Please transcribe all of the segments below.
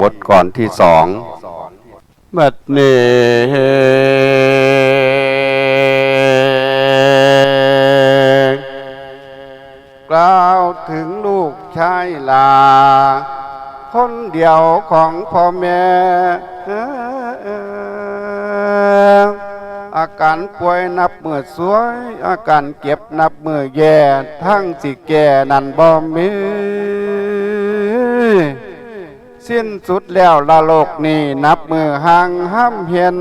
บทก่อนที่สองบัดนี้กล่าวถึงลูกชายลา คนเดียวของพ่อแม่อาการป่วยนับเมื่อสวย อาการเก็บนับเมื่อแย่ ทั้งสิแก่นันบ่มี สิ้นสุดแล้วละโลกนี้นับมือห่างห้ามเห็น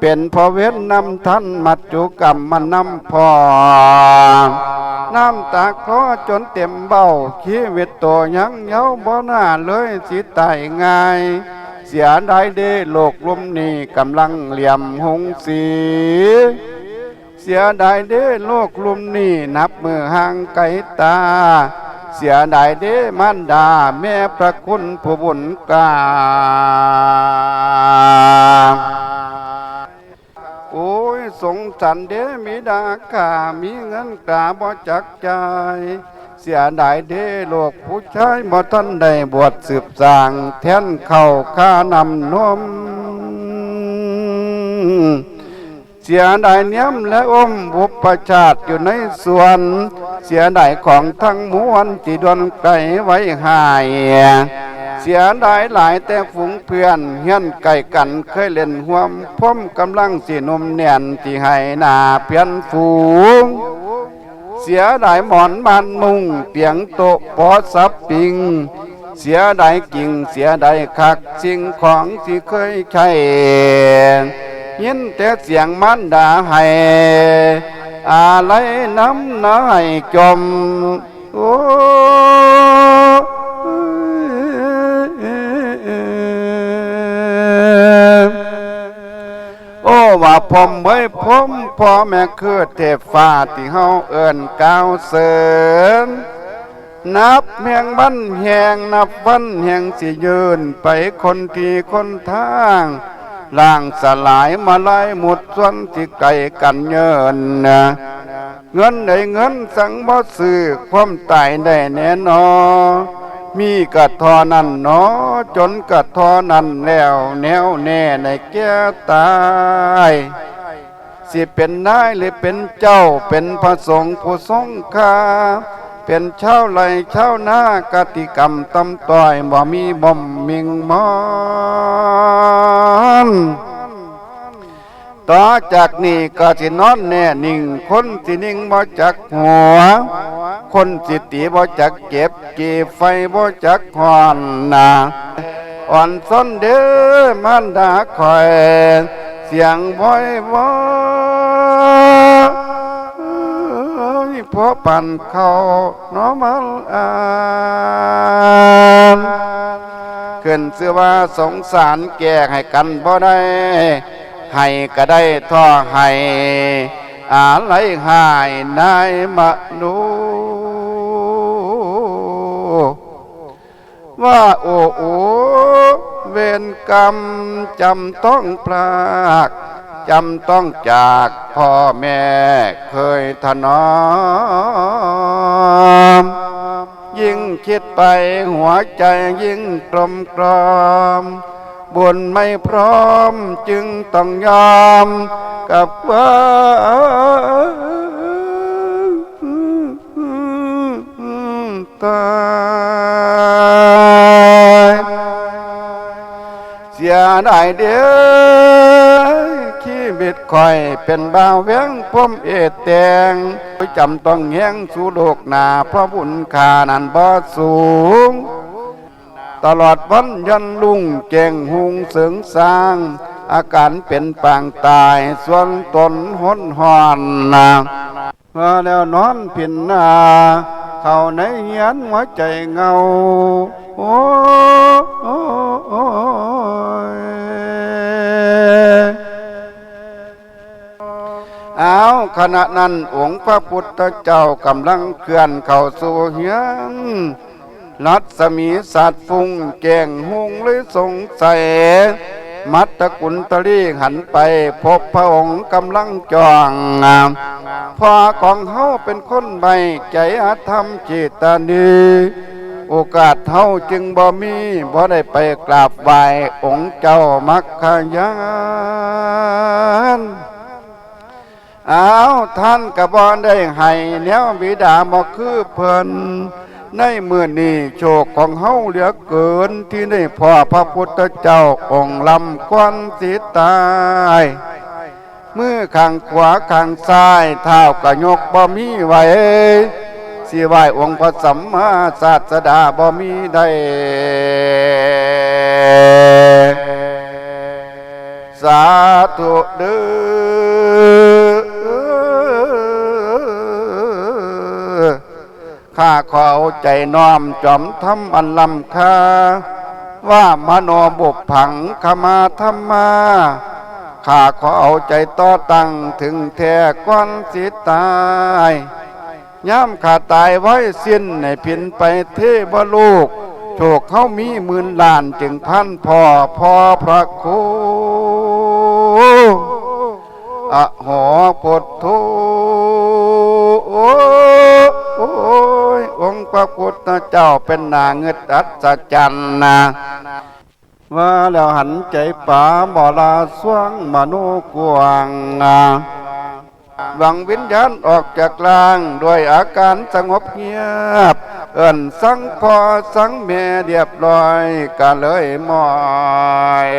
เป็นพอเว้นนำท่านมัจจุกรรมมานำพอน้ำตาคลอจนเต็มเบ้าชีวิตตัวยังเย้าบ่น่าเลยสิตายง่าย เสียดายเด้โลกลุ่มนี้กำลังเหลี่ยมหงสีเสียดายเด้โลกลุ่มนี้นับมือห่างไกลตา เสียดายเด้มันดา แม่พระคุณผู้บุญกาโอ้ยสงสารเด้มีดากามีเงินกาบ่จักใจเสียดายเด้โลกผู้ชายบ่ทันได้บวชสืบสางแทนเข้าค่านำนมเสียดายเนียมและอมบุปชาติอยู่ในส่วน เสียดายของทั้งมวลที่ดวนไกลไว้หาย เสียดายหลายแต่ฝูงเพื่อนเฮียนไก่กันเคยเล่นห่วมพ่มกำลังสีนมเนียนที่ให้หนาเพียนฝูงเสียดายหมอนบานมุงเตียงโต๊ะปอสับปิง เสียดายกิ่งเสียดายคักสิ่งของที่เคยใช้ยินแต่เสียงมันด่าให้ อะไรน้ำน้อยจมโอ้โอ้ว่าผมไว้ผมพ่อแม่คือเทพฟ้าที่เฮาเอิ้นก้าวเสริญนับแห่งบันแห่งนับวันแห่งสิยืนไปคนที่คนทาง ล่างสลายมาลายหมดส่วนที่ไกลกันเยินนะเงินได้เงินสังบ่ซื้อความตายได้แน่นอ มีกระทอนั่นหนอจนกระทอนั่นแล้วแนวแน่ในแก่ตายสิเป็นนายหรือเป็นเจ้าเป็นพระสงฆ์ผู้ทรงคาเป็นเช่าไร่ชานากติกรรมตำต้อยบ่มีบ่มมิงมอ ต่อจากนี้ก็สินอนแน่นิ่ง คนสินิ่งบ่จักหัว คนสิตีบ่จักเก็บกีไฟบ่จักหอนนาอ่อนซ้นเด้อมันดาคอย เสียงว้อยว้อยพอปั่นเขาน้อมัลอาน ขึ้นเสื้อว่าสงสารแก่ให้กันบ่ได้ ให้ก็ได้ท่อให้อะไรหายนายมนุว่าโอ้โอเวรกรรมจำต้องพลากจำต้องจากพ่อแม่เคยถนอม ยิ่งคิดไปหัวใจยิ่งกลมกลอมบุญไม่พร้อมจึงต้องยอมกับว่าตายเสียดายเด้อชีวิต คอยเป็นบ่าวเวียงพมเอดแตงจำต้องแย้งสู่โลกนาเพราะบุญคานันบ่สูง ตลอดวันยันลุงเก่งหุงเสริงสร้าง อาการเป็นปางตายส่วนตนหนหอนนามาแล้วนอนผินนาเขาในเหียนหัวใจเงาโอ้โอ้ ขณะนั้นองค์พระพุทธเจ้ากำลังเคลื่อนเข้าสู่เหียนรัศมีสัตว์ฟุ้งแกงหงเลยสงสัยมัตตกุลตรีหันไปพบพระองค์กำลังจองพ่อของเฮาเป็นคนใบใจอาธรรมเจตนีโอกาสเท่าจึงบ่มีบ่ได้ไปกราบไหว้องค์เจ้ามักขยาน อ้าวท่านกระบอนได้ให้แนวบิดาบ่คือเพิ่นในมือนี้โชคของเฮาเหลือเกินที่ได้พ่อพระพุทธเจ้าองค์ลำกวนสิตายมือข้างขวาข้างซ้ายเท้ากระยกบ่มีไหวสิไหวองค์พระสัมมาศาสดาบ่มีได้สาธุเด้อ ข้าขอเอาใจน้อมจอมทำอันลำค่าว่ามโนบุพผังขมาธรรมาข้าขอเอาใจต่อตั้งถึงแท้ก้อนสิตายย่ำข้าตายไว้สิ้นในพินไปเทวโลกโชคเขามีหมื่นล้านจึงพันพ่อพ่อพระครูอะหอพุทโธโอ้ยองค์ พุทธเจ้าเป็นนาเงึดอัศจรรย์นะว่าแล้วหันใจป่าบ่ลาสวงมโนกวางาหวังวิญญาณออกจากลางด้วยอาการสงบเงียบ เอิ้นสังพอสังเมเรียบร้อยก็เลยมอย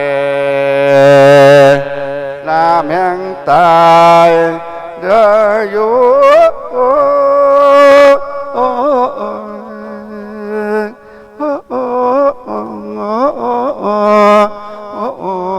โ